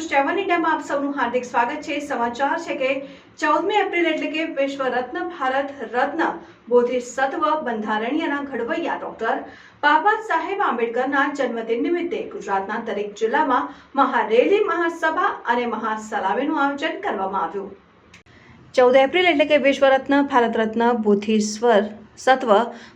સેવન ઇન્ડિયામાં આપ સૌનું હાર્દિક સ્વાગત છે. સમાચાર છે કે ચૌદમી એપ્રિલ એટલે કે વિશ્વ રત્ન ભારત રત્ન બોધિ સત્વ બંધારણીયના ઘડવૈયા ડોક્ટર બાબા સાહેબ આંબેડકરના જન્મદિન નિમિત્તે ગુજરાતના દરેક જિલ્લામાં મહારેલી મહાસભા અને મહાસલામીનું આયોજન કરવામાં આવ્યું. ચૌદ એપ્રિલ એટલે કે વિશ્વ રત્ન ભારત રત્ન બોધિસ્વર સત્વ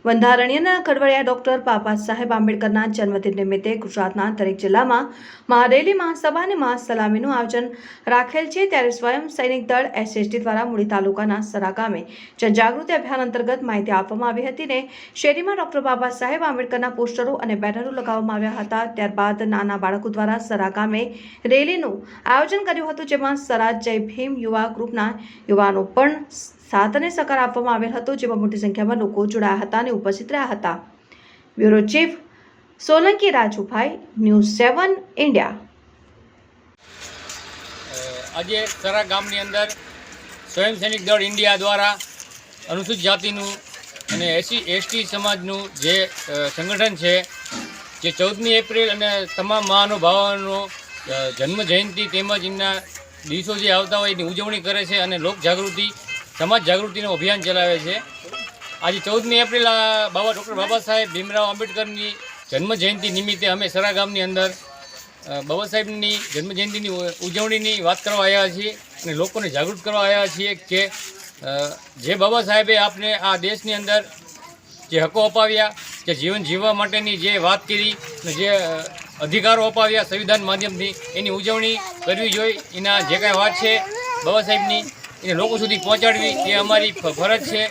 બંધારણીયના ઘડવડિયા ડોક્ટર બાબા સાહેબ આંબેડકરના જન્મદિન નિમિત્તે ગુજરાતના દરેક જિલ્લામાં મહારેલી મહાસભા અને મહાસલામીનું આયોજન રાખેલ છે. ત્યારે સ્વયં સૈનિક દળ એસએસટી દ્વારા મૂળી તાલુકાના સરા ગામે જનજાગૃતિ અભિયાન અંતર્ગત માહિતી આપવામાં આવી હતી ને શેરીમાં ડોક્ટર બાબા સાહેબ આંબેડકરના પોસ્ટરો અને બેનરો લગાવવામાં આવ્યા હતા. ત્યારબાદ નાના બાળકો દ્વારા સરા ગામે રેલીનું આયોજન કર્યું હતું, જેમાં સરા જય ભીમ યુવા ગ્રુપના યુવાનો પણ સાથ અને સહકાર આપવામાં આવેલ હતો, જેમાં મોટી સંખ્યામાં લોકો જોડાયા હતા અને ઉપસ્થિત રહ્યા હતા. Bureau chief Solanki Rajubhai, news seven India. આજે સરા ગામની અંદર સ્વયં સૈનિક દળ ઇન્ડિયા દ્વારા અનુસૂચિત જાતિનું અને એસી, એસટી સમાજનું જે સંગઠન છે, જે ચૌદમી એપ્રિલ અને તમામ મહાનુભાવોનો જન્મ જયંતિ તેમજ એમના દિવસો જે આવતા હોય એની ઉજવણી કરે છે અને લોક જાગૃતિ સમાજ જાગૃતિનું અભિયાન ચલાવે છે. આજે ચૌદમી એપ્રિલ બાબા ડૉક્ટર બાબા સાહેબ ભીમરાવ આંબેડકરની જન્મ જયંતિ નિમિત્તે અમે સરા ગામની અંદર બાબા સાહેબની જન્મજયંતિની ઉજવણીની વાત કરવા આવ્યા છીએ અને લોકોને જાગૃત કરવા આવ્યા છીએ કે જે બાબા સાહેબે આપને આ દેશની અંદર જે હકો અપાવ્યા, જે જીવન જીવવા માટેની જે વાત કરી જે અધિકારો અપાવ્યા સંવિધાન માધ્યમથી, એની ઉજવણી કરવી જોઈએ. એના જે કાંઈ વાત છે, બાબા સાહેબની એને લોકો સુધી પહોંચાડવી એ અમારી ફરજ છે.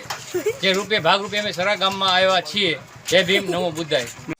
જે રૂપે, ભાગરૂપે અમે સરા ગામમાં આવ્યા છીએ. જય ભીમ, નમો બુદ્ધાય.